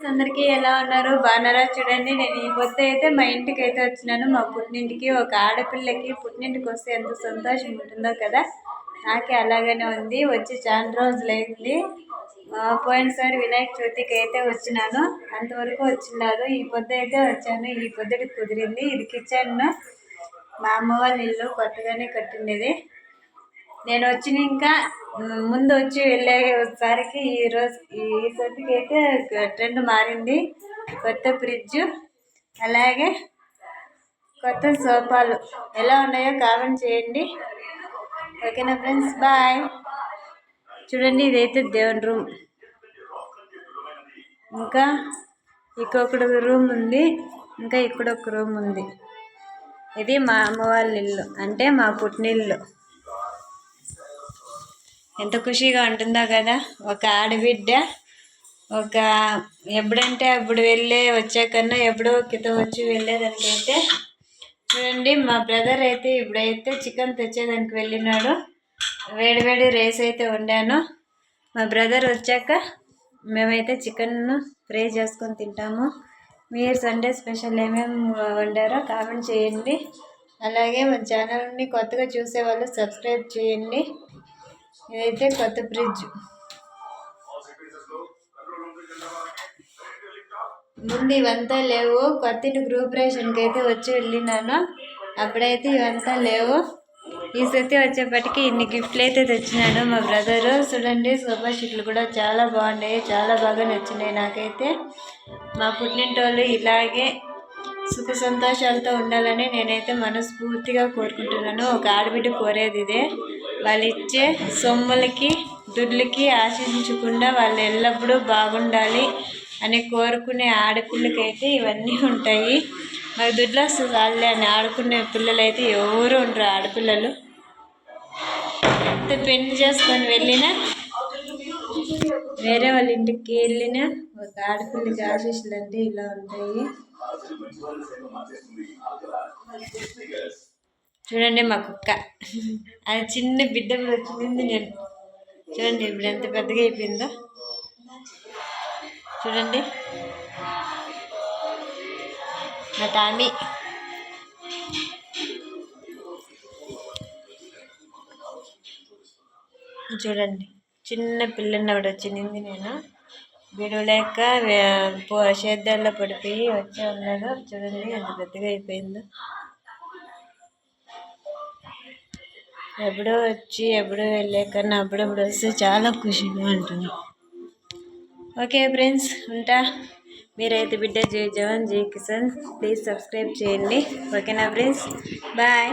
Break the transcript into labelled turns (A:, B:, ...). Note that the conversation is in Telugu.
A: అందరికీ ఎలా ఉన్నారు? బాగున్నారా? చూడండి నేను ఈ పొద్దు అయితే మా ఇంటికి అయితే వచ్చినాను. మా పుట్టింటికి ఒక ఆడపిల్లకి పుట్టింటికి వస్తే ఎంత సంతోషం ఉంటుందో కదా? నాకే అలాగనే ఉంది. వచ్చి చాలా రోజులు అయింది పోయినసారి వినాయక చవితికి అయితే వచ్చినాను. అంతవరకు వచ్చినారు ఈ పొద్దు అయితే వచ్చాను. ఈ పొద్దుకి కుదిరింది. ఇది కిచెన్. మా అమ్మ వాళ్ళ ఇల్లు కొత్తగానే కట్టిండేది. నేను వచ్చిన ఇంకా ముందు వచ్చి వెళ్ళే ఒకసారికి ఈరోజు ఈ సతికి అయితే ట్రెండ్ మారింది. కొత్త ఫ్రిడ్జ్ అలాగే కొత్త సోఫాలు. ఎలా ఉన్నాయో కామెంట్ చేయండి. ఓకేనా ఫ్రెండ్స్? బాయ్. చూడండి ఇదైతే దేవుని రూమ్. ఇంకా ఇంకొకటి రూమ్ ఉంది. ఇంకా ఇక్కడ ఒక రూమ్ ఉంది. ఇది మా అమ్మ వాళ్ళ ఇల్లు అంటే మా పుట్టినిల్లు ఎంత ఖుషిగా ఉంటుందో కదా. ఒక ఆడబిడ్డ ఒక ఎప్పుడంటే అప్పుడు వెళ్ళే వచ్చాకన్నా ఎప్పుడో క్రితం వచ్చి వెళ్ళేదానికైతే. చూడండి మా బ్రదర్ అయితే ఇప్పుడైతే చికెన్ తెచ్చేదానికి వెళ్ళినాడు. వేడివేడి రైస్ అయితే వండాను. మా బ్రదర్ వచ్చాక మేమైతే చికెన్ను ఫ్రై చేసుకొని తింటాము. మీరు సండే స్పెషల్ ఏమేమి వండారో కామెంట్ చేయండి. అలాగే మా ఛానల్ని కొత్తగా చూసేవాళ్ళు సబ్స్క్రైబ్ చేయండి. ఇదైతే కొత్త ఫ్రిడ్జ్. ముందు ఇవంతా లేవు. కొత్త గ్రూప్ రేషన్కి అయితే వచ్చి వెళ్ళినాను. అప్పుడైతే ఇవంతా లేవు. ఈ సతి వచ్చేప్పటికి ఇన్ని గిఫ్ట్లు అయితే తెచ్చినాడు మా బ్రదరు. చూడండి సోఫా షీట్లు కూడా చాలా బాగున్నాయి. చాలా బాగా నచ్చినాయి నాకైతే. మా పుట్టింటోళ్ళు ఇలాగే సుఖ సంతోషాలతో ఉండాలని నేనైతే మనస్ఫూర్తిగా కోరుకుంటున్నాను. ఒక ఆడబిడ్డ కోరేది ఇదే. వాళ్ళు ఇచ్చే సొమ్ములకి దుడ్లకి ఆశించకుండా వాళ్ళు ఎల్లప్పుడూ బాగుండాలి అని కోరుకునే ఆడపిల్లకైతే ఇవన్నీ ఉంటాయి. మరి దుడ్లు వస్తుంది అని ఆడుకునే పిల్లలైతే ఎవరు ఉండరు ఆడపిల్లలు. పెళ్ళి చేసుకొని వెళ్ళినా వేరే వాళ్ళ ఇంటికి వెళ్ళినా ఒక ఆడపిల్లకి ఆశీస్సులు అంటే ఇలా ఉంటాయి. చూడండి మా కుక్క. అది చిన్న బిడ్డ వచ్చింది నేను. చూడండి ఇప్పుడు ఎంత పెద్దగా అయిపోయిందో. చూడండి. మా టామీ చూడండి. చిన్న పిల్లన్నప్పుడు వచ్చింది నేను. విడవలేక సేద్యాల్లో పడిపోయి వచ్చే ఉన్నాడు. చూడండి ఎంత పెద్దగా అయిపోయిందో. ఎప్పుడో వచ్చి ఎప్పుడో వెళ్ళే కన్నా అప్పుడప్పుడు వస్తే చాలా ఖుషిగా ఉంటుంది. ఓకే ఫ్రెండ్స్ ఉంటా. మీరైతే బిడ్డ జై జవాన్ జై కిసాన్ ప్లీజ్ సబ్స్క్రైబ్ చేయండి. ఓకేనా ఫ్రెండ్స్? బాయ్.